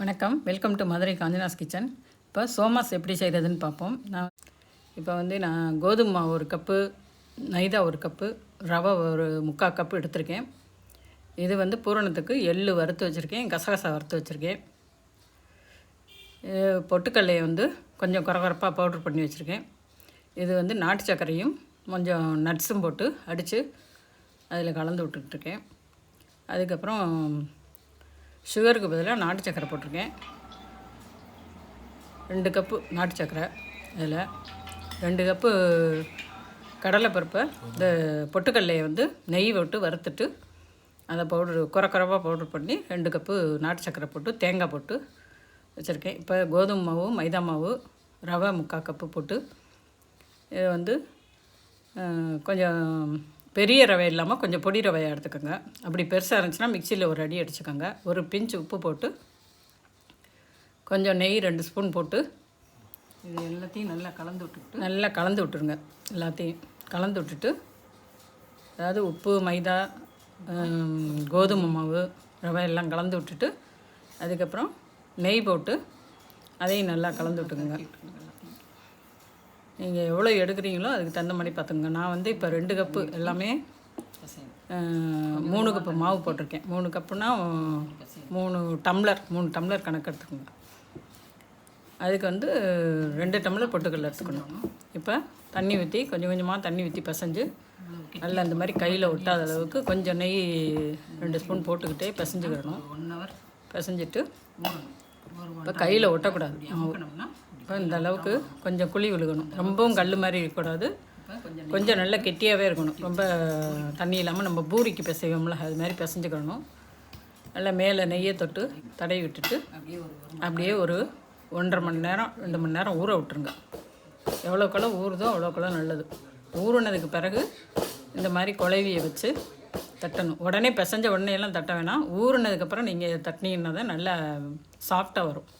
வணக்கம். Welcome to Madurai Kanchana's kitchen. இப்போ சோமாஸ் எப்படி செய்கிறதுன்னு பார்ப்போம். நான் இப்போ வந்து நான் கோதுமை மாவு ஒரு கப்பு மைதா ஒரு கப்பு ரவை ஒரு முக்கால் கப்பு எடுத்திருக்கேன். இது வந்து பூரணத்துக்கு எள்ளு வறுத்து வச்சுருக்கேன் கசகசா வறுத்து வச்சுருக்கேன். பொட்டுக்கல்லையை வந்து கொஞ்சம் குறகுறப்பாக பவுட்ரு பண்ணி வச்சுருக்கேன். இது வந்து நாட்டு சர்க்கரையும் கொஞ்சம் நட்ஸும் போட்டு அடித்து அதில் கலந்து விட்டுட்ருக்கேன் அதுக்கப்புறம் சுகருக்கு பதிலாக நாட்டு சக்கரை போட்டிருக்கேன். ரெண்டு கப்பு நாட்டு சக்கரை இதில். ரெண்டு கப்பு கடலைப்பருப்பை இந்த பொட்டுக்கடலையை வந்து நெய் விட்டு வறுத்துட்டு அதை பவுட்ரு குறை குறைவாக பவுட்ரு பண்ணி ரெண்டு கப்பு நாட்டு சக்கரை போட்டு தேங்காய் போட்டு வச்சுருக்கேன். இப்போ கோதுமை மாவு மைதா மாவு ரவை முக்கால் கப்பு போட்டு இதை வந்து கொஞ்சம் பெரிய ரவை இல்லாமல் கொஞ்சம் பொடி ரவையாக எடுத்துக்கோங்க. அப்படி பெருசாக இருந்துச்சுன்னா மிக்சியில் ஒரு அடி அடிச்சுக்கோங்க. ஒரு பிஞ்சு உப்பு போட்டு கொஞ்சம் நெய் ரெண்டு ஸ்பூன் போட்டு இது எல்லாத்தையும் நல்லா கலந்து விட்டுட்டு நல்லா கலந்து விட்டுருங்க எல்லாத்தையும். கலந்து விட்டுட்டு அதாவது உப்பு மைதா கோதுமை மாவு ரவை எல்லாம் கலந்து விட்டுட்டு அதுக்கப்புறம் நெய் போட்டு அதையும் நல்லா கலந்து விட்டுக்குங்க. நீங்கள் எவ்வளோ எடுக்கிறீங்களோ அதுக்கு தகுந்த மாதிரி பார்த்துங்க நான் வந்து இப்போ ரெண்டு கப்பு எல்லாமே மூணு கப்பு மாவு போட்டிருக்கேன். மூணு கப்புனா மூணு டம்ளர் மூணு டம்ளர் கணக்கு எடுத்துக்கோங்க. அதுக்கு வந்து ரெண்டு டம்ளர் பொட்டுக்கடலை எடுத்துக்கணும். இப்போ தண்ணி ஊற்றி கொஞ்சம் கொஞ்சமாக தண்ணி ஊற்றி பிசைஞ்சு நல்லா அந்த மாதிரி கையில் ஒட்டாத அளவுக்கு கொஞ்சம் நெய் ரெண்டு ஸ்பூன் போட்டுக்கிட்டே பிசைஞ்சுக்கிடணும். ஒன் ஹவர் பிசைஞ்சிட்டு இப்போ கையில் ஒட்டக்கூடாது. இப்போ இந்த அளவுக்கு கொஞ்சம் குழி விழுகணும். ரொம்பவும் கல் மாதிரி இருக்கக்கூடாது. கொஞ்சம் நல்லா கெட்டியாகவே இருக்கணும். ரொம்ப தண்ணி இல்லாமல் நம்ம பூரிக்கு பிசைவோம்ல அது மாதிரி பிசைஞ்சுக்கணும். நல்லா மேலே நெய்யை தொட்டு தடவி விட்டுட்டு அப்படியே ஒரு ஒன்றரை மணி நேரம் ரெண்டு மணி நேரம் ஊற விட்டுருங்க. எவ்வளோக்கெவ்வளோ ஊறுதோ அவ்வளோக்கெவ்வளோ நல்லது. ஊறுனதுக்கு பிறகு இந்த மாதிரி குழவியை வச்சு தட்டணும். உடனே பிசைஞ்ச உடனே எல்லாம் தட்ட வேணாம். ஊறுனதுக்கப்புறம் நீங்கள் தட்டினீங்கன்னா தான் நல்லா சாஃப்டாக வரும்.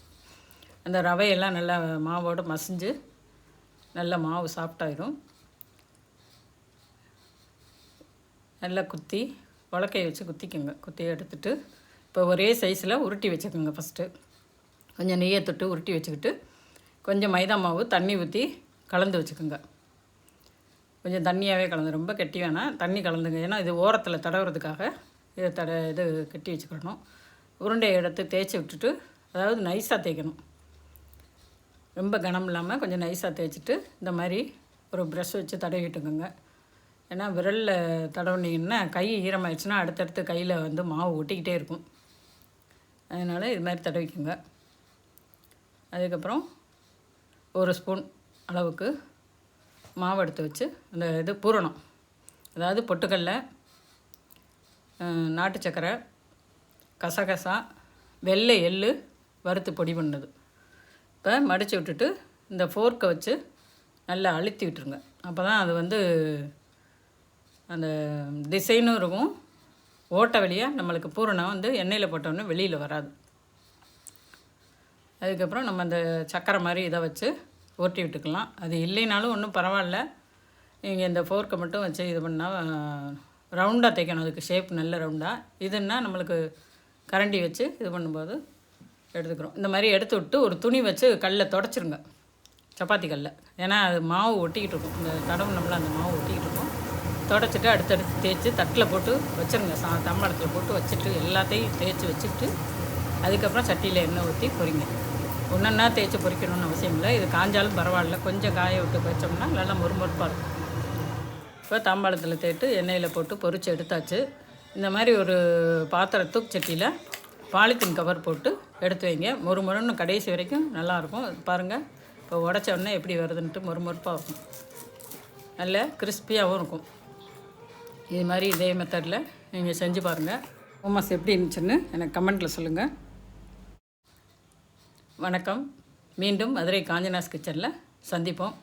அந்த ரவையெல்லாம் நல்லா மாவோடு மசிஞ்சு நல்ல மாவு சாஃப்டாயிரும். நல்லா குத்தி உலக்கையை வச்சு குத்திக்கோங்க. குத்தி எடுத்துட்டு இப்போ ஒரே சைஸில் உருட்டி வச்சுக்கோங்க ஃபஸ்ட்டு கொஞ்சம் நெய்யை தொட்டு உருட்டி வச்சுக்கிட்டு கொஞ்சம் மைதா மாவு தண்ணி ஊற்றி கலந்து வச்சுக்கோங்க. கொஞ்சம் தண்ணியாகவே கலந்து ரொம்ப கெட்டி வேணாம். தண்ணி கலந்துங்க. ஏன்னா இது ஓரத்தில் தடவுறதுக்காக இதை தட இது கெட்டி வச்சுக்கணும். உருண்டையை எடுத்து தேய்ச்சி விட்டுட்டு அதாவது நைஸாக தேய்க்கணும். ரொம்ப கனம் இல்லாமல் கொஞ்சம் நைஸாக தேய்ச்சிட்டு இந்த மாதிரி ஒரு ப்ரஷ் வச்சு தடவிட்டுக்குங்க. ஏன்னா விரலில் தடவுனீங்கன்னா கை ஈரமாயிடுச்சுன்னா அடுத்தடுத்து கையில் வந்து மாவு ஒட்டிக்கிட்டே இருக்கும். அதனால் இது மாதிரி தடவிக்குங்க. அதுக்கப்புறம் ஒரு ஸ்பூன் அளவுக்கு மாவு எடுத்து வச்சு அந்த இது பூரணம். அதாவது பொட்டுக்கல்ல நாட்டு சக்கரை கசகசா வெள்ளை எள்ளு வறுத்து பொடி பண்ணது. இப்போ மடித்து விட்டுட்டு இந்த ஃபோர்க்கை வச்சு நல்லா அழுத்தி விட்டுருங்க. அப்போ தான் அது வந்து அந்த டிசைனும் இருக்கும். ஓட்டை வழியாக நம்மளுக்கு பூரணம் வந்து எண்ணெயில் போட்டோன்னே வெளியில் வராது. அதுக்கப்புறம் நம்ம அந்த சக்கரை மாதிரி இதை வச்சு ஓட்டி விட்டுக்கலாம். அது இல்லைனாலும் ஒன்றும் பரவாயில்ல. நீங்கள் இந்த ஃபோர்க்கை மட்டும் வச்சு இது பண்ணால் ரவுண்டாக தைக்கணும். அதுக்கு ஷேப் நல்ல ரவுண்டாக. இதுன்னா நம்மளுக்கு கரண்டி வச்சு இது பண்ணும்போது எடுத்துக்கிறோம். இந்த மாதிரி எடுத்து விட்டு ஒரு துணி வச்சு கல்லை தொடச்சிருங்க. சப்பாத்தி கல்லை. ஏன்னா அது மாவு ஒட்டிக்கிட்டு இருக்கும். இந்த தடவு நம்மள அந்த மாவு ஒட்டிக்கிட்டு இருக்கும். தொடச்சிட்டு அடுத்தடுத்து தேய்ச்சி தட்டில் போட்டு வச்சுருங்க. சா தம்பளத்தில் போட்டு வச்சுட்டு எல்லாத்தையும் தேய்ச்சி வச்சுட்டு அதுக்கப்புறம் சட்டியில் எண்ணெய் ஊற்றி பொறிங்க ஒன்றா தேய்ச்சி பொறிக்கணும்னு அவசியம் இல்லை. இது காஞ்சாலும் பரவாயில்ல. கொஞ்சம் காய விட்டு வச்சோம்னா நல்லா மொறுமொறுப்பாக இருக்கும். இப்போ தாம்பாளத்தில் தேட்டு எண்ணெயில் போட்டு பொறிச்சு எடுத்தாச்சு. இந்த மாதிரி ஒரு பாத்திர தூக்கு சட்டியில் பாலித்தீன் கவர் போட்டு எடுத்து வைங்க. மொறு மொறுன்னு கடைசி வரைக்கும் நல்லாயிருக்கும். பாருங்கள் இப்போ உடச்ச உடனே எப்படி வருதுன்ட்டு மொறுமொறுப்பாக இருக்கும். நல்ல கிறிஸ்பியாகவும் இருக்கும். இது மாதிரி இதே மெத்தடில் நீங்கள் செஞ்சு பாருங்கள் உமாஸ் எப்படி இருந்துச்சுன்னு எனக்கு கமெண்ட்டில் சொல்லுங்கள் வணக்கம். மீண்டும் மதுரை காஞ்சனாஸ் கிச்சனில் சந்திப்போம்.